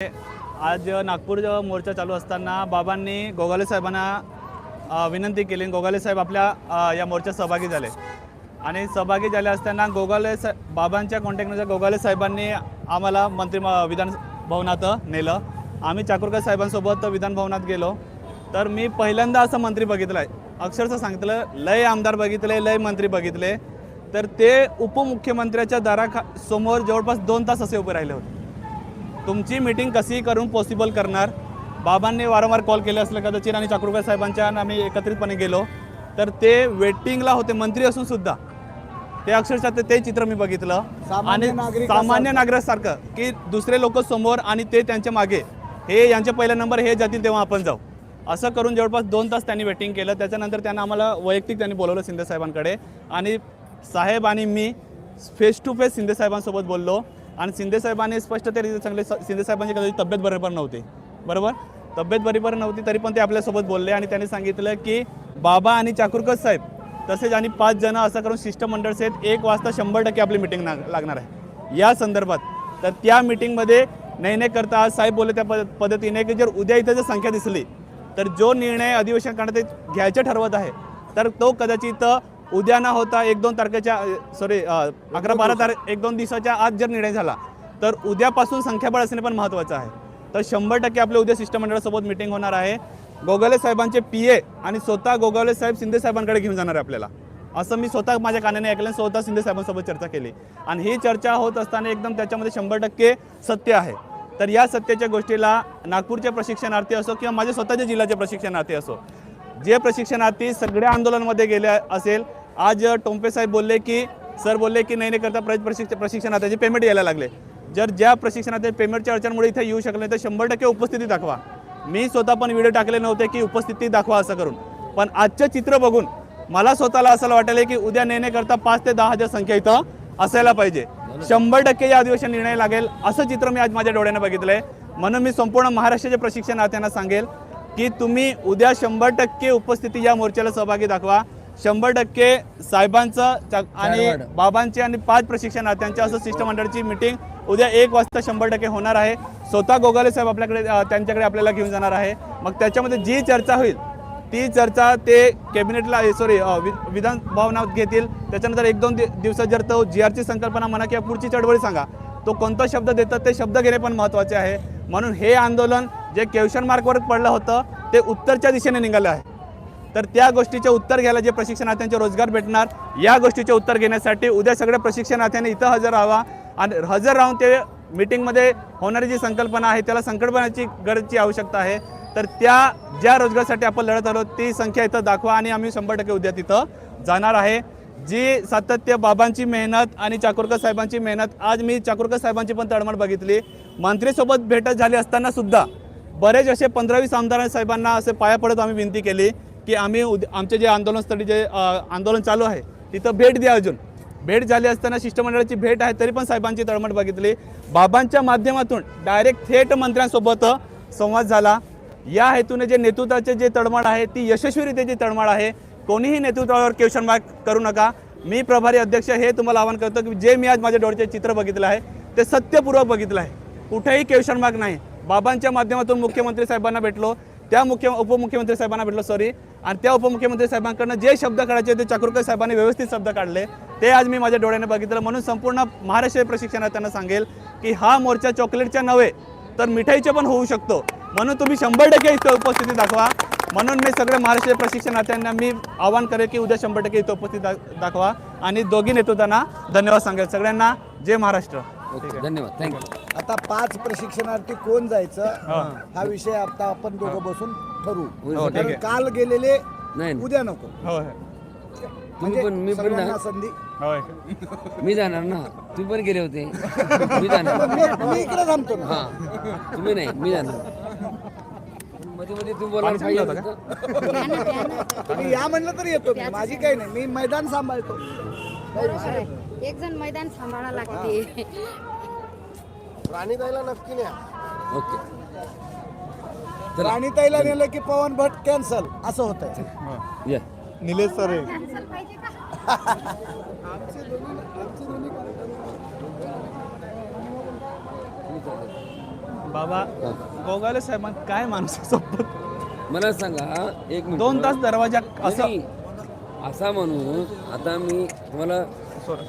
आज नागपूर मोर्चा चालू असताना बाबांनी गोगाले साहेबांना विनंती केली आणि गोगाले साहेब आपल्या या मोर्चात सहभागी झाले. आणि सहभागी झाले असताना गोगाले सा बाबांच्या कॉन्टॅक्टनुसार गोगाले साहेबांनी आम्हाला मंत्री म- विधान भवनात नेलं. आम्ही चाकूरकर साहेबांसोबत विधान भवनात गेलो. तर मी पहिल्यांदा असं मंत्री बघितलं आहे अक्षरशः सांगितलं लय आमदार बघितले लय मंत्री बघितले. तर ते उपमुख्यमंत्र्याच्या दाराखा समोर जवळपास दोन तास असे उभे राहिले होते. तुमची मीटिंग कशी करून पॉसिबल करणार. बाबांनी वारंवार कॉल केले असले कदाचित आणि चाकूरकर साहेबांच्या आणि आम्ही एकत्रितपणे गेलो. तर ते वेटिंगला होते मंत्री असून सुद्धा. ते अक्षरशः ते- चित्र मी बघितलं. सामान्य आणि. सामान्य नागरिकासारखं की दुसरे लोक समोर आणि ते त्यांच्या मागे. हे यांचे पहिला नंबर हे जातील तेव्हा आपण जाऊ. असं करून जवळपास दोन तास त्यांनी वेटिंग केलं. त्याच्यानंतर त्यांना आम्हाला वैयक्तिक त्यांनी बोलवलं शिंदे साहेबांकडे. आणि साहेब आणि मी फेस टू फेस शिंदे साहेबांसोबत बोललो. आणि शिंदे साहेबांनी स्पष्ट ते सांगले शिंदे साहेबांची कधी तब्येत बरोबर नव्हती. बरोबर? तब्येत बरोबर नव्हती तरी पण ते आपल्यासोबत बोलले आणि त्यांनी सांगितलं की बाबा आणि चाकूरकर साहेब तसेच आणि पाच जण असं करून शिष्टमंडळ सहित एक वाजता शंभर टक्के आपली मिटिंग लागणार आहे. या संदर्भात तर त्या मिटिंगमध्ये नाही नाही करता आज साहेब बोलले त्या पद पद्धतीने की जर उद्या इथं जर संख्या दिसली तर जो निर्णय अधिवेशन करण्यात ते घ्यायचं ठरवत आहे तर तो कदाचित उद्या न होता एक दोन तारखेच्या सॉरी अकरा बारा तारीख एक दोन दिवसाच्या आत जर निर्णय झाला तर उद्यापासून संख्याबळ असणे पण महत्त्वाचं आहे. तर शंभर टक्के आपल्या उद्या शिष्टमंडळासोबत मिटिंग होणार आहे. गोगाले साहेबांचे पी ए आणि स्वतः गोगावले साहेब शिंदे साहेबांकडे घेऊन जाणार आहे आपल्याला. असं मी स्वतः माझ्या कानाने ऐकलं स्वतः शिंदे साहेबांसोबत चर्चा केली. आणि ही चर्चा होत असताना एकदम त्याच्यामध्ये शंभर टक्के सत्य आहे. तर या सत्याच्या गोष्टीला नागपूरचे प्रशिक्षणार्थी असो किंवा माझे स्वतःचे जिल्ह्याचे प्रशिक्षणार्थी असो जे प्रशिक्षणार्थी सगळ्या आंदोलनामध्ये गेले असेल आज टोंपे साहेब बोलले की सर बोलले की नाही नाही करता प्रशिक्ष प्रशिक्षणार्थ्याचे पेमेंट यायला लागले. जर ज्या प्रशिक्षणार्थी पेमेंटच्या अडचणमुळे इथे येऊ शकले नाही तर शंभर टक्के उपस्थिती दाखवा. मी स्वतः पण व्हिडिओ टाकले नव्हते की उपस्थिती दाखवा असं करून. पण आजचं चित्र बघून मला स्वतःला असं वाटेल की उद्या नेण्याकरता पाच ते दहा हजार संख्या इथं असायला पाहिजे. शंभर टक्के या अधिवेशन निर्णय लागेल असं चित्र मी आज माझ्या डोळ्याने बघितलंय. म्हणून मी संपूर्ण महाराष्ट्राच्या प्रशिक्षणार्थ्यांना सांगेल की तुम्ही उद्या शंभर टक्के उपस्थिती या मोर्चाला सहभागी दाखवा. शंभर टक्के साहेबांचं आणि. बाबांची आणि पाच प्रशिक्षणार्थ्यांच्या असं शिष्टमंडळाची मिटिंग उद्या एक वाजता शंभर टक्के होणार आहे. स्वतः गोगाले साहेब आपल्याकडे त्यांच्याकडे आपल्याला घेऊन जाणार आहे. मग त्याच्यामध्ये जी चर्चा होईल ती चर्चा ते कॅबिनेटला सॉरी विधान भवनात घेतील. त्याच्यानंतर एक दोन दिवसात जर तो जी आरची संकल्पना म्हणा किंवा पुढची चळवळी सांगा तो कोणता शब्द देतात ते शब्द घेणे पण महत्त्वाचे आहे. म्हणून हे आंदोलन जे क्वेश्चन मार्कवर पडलं होतं ते उत्तरच्या दिशेने निघालं आहे. तर त्या गोष्टीचे उत्तर घ्यायला जे प्रशिक्षणार्थ्यांचे रोजगार भेटणार या गोष्टीचे उत्तर घेण्यासाठी उद्या सगळ्या प्रशिक्षणार्थ्यांनी इथं हजर राहावा. आणि हजर राहून ते मीटिंगमध्ये होणारी जी संकल्पना आहे त्याला संकल्पनाची गरजची आवश्यकता आहे. तर त्या ज्या रोजगारासाठी आपण लढत आलो ती संख्या इथं दाखवा आणि आम्ही शंभर टक्के उद्या तिथं जाणार आहे. जी सातत्य बाबांची मेहनत आणि चाकूरकर साहेबांची मेहनत आज मी चाकूरकर साहेबांची पण तळमळ बघितली. मंत्रीसोबत भेटत झाली असताना सुद्धा बरेच असे पंधरावीस आमदार साहेबांना असे पाया पडत आम्ही विनंती केली. की आम्ही उद- आमचे जे आंदोलनस्थळी जे आंदोलन चालू आहे तिथं भेट द्या अजून. भेट झाली असताना शिष्टमंडळाची भेट आहे तरी पण साहेबांची तळमळ बघितली. बाबांच्या माध्यमातून डायरेक्ट थेट मंत्र्यांसोबत संवाद झाला. या हेतूने जे नेतृत्वाचे जे तळमळ आहे ती यशस्वीरित्याची तळमळ आहे. कोणीही नेतृत्वावर क्वेश्चन मार्क करू नका. मी प्रभारी अध्यक्ष हे तुम्हाला आवाहन करतो की जे मी आज माझ्या डोळ्याचे चित्र बघितलं आहे ते सत्यपूर्वक बघितलं आहे. कुठेही क्वेश्चन मार्क नाही. बाबांच्या माध्यमातून मुख्यमंत्री साहेबांना भेटलो. त्या मुख्य उपमुख्यमंत्री साहेबांना भेटलो सॉरी आणि त्या उपमुख्यमंत्री साहेबांकडनं जे शब्द काढायचे ते चाकूरकर साहेबांनी व्यवस्थित शब्द काढले. ते आज मी माझ्या डोळ्याने बघितलं. म्हणून संपूर्ण महाराष्ट्र प्रशिक्षणार्थ्यांना सांगेल की हा मोर्चा चॉकलेटच्या नव्हे तर मिठाईचे पण होऊ शकतो. म्हणून तुम्ही शंभर टक्के इथं उपस्थिती दाखवा. म्हणून मी सगळ्या महाराष्ट्र प्रशिक्षणार्थ्यांना मी आवाहन करेल की उद्या शंभर टक्के इथं उपस्थिती दा- दाखवा. आणि दोघी नेतृत्वांना धन्यवाद सांगेल. सगळ्यांना जय महाराष्ट्र. ओके धन्यवाद. थँक्यू आता पाच प्रशिक्षणार्थी कोण जायचं? हा. हा विषय आता आपण दोघं बसून ठरवू. हो, ठीक कारण आहे. काल गेलेले नाही उद्या नको. होय तुम्ही पण मी पण सगळ्यांना संधी. होय मी जाणार ना? तुम्ही पण गेले होते. मी जाणार. मी मी इकडे थांबतो ना. हा. तुम्ही नाही मी जाणार. मध्ये मध्ये तुम्ही बोलायला पाहिजे होतं. का? तुम्ही या म्हणलं तर येतो मी. माझी काही नाही. मी मैदान सांभाळतो. काही विषय नाही. एक जण मैदान सांभाळा लागते. राणीताईला नक्की न्या. ओके. चला. राणीताईला नेलं की पवन भट कॅन्सल असं होतंय. या. निलेश सर कॅन्सल पाहिजे का. बाबा हा. गोगावले साहेब काय माणूस सोबत? मला सांगा एक मिनिट. दोन तास दरवाजा असं नाही, असा माणूस आता मी तुम्हाला सॉरी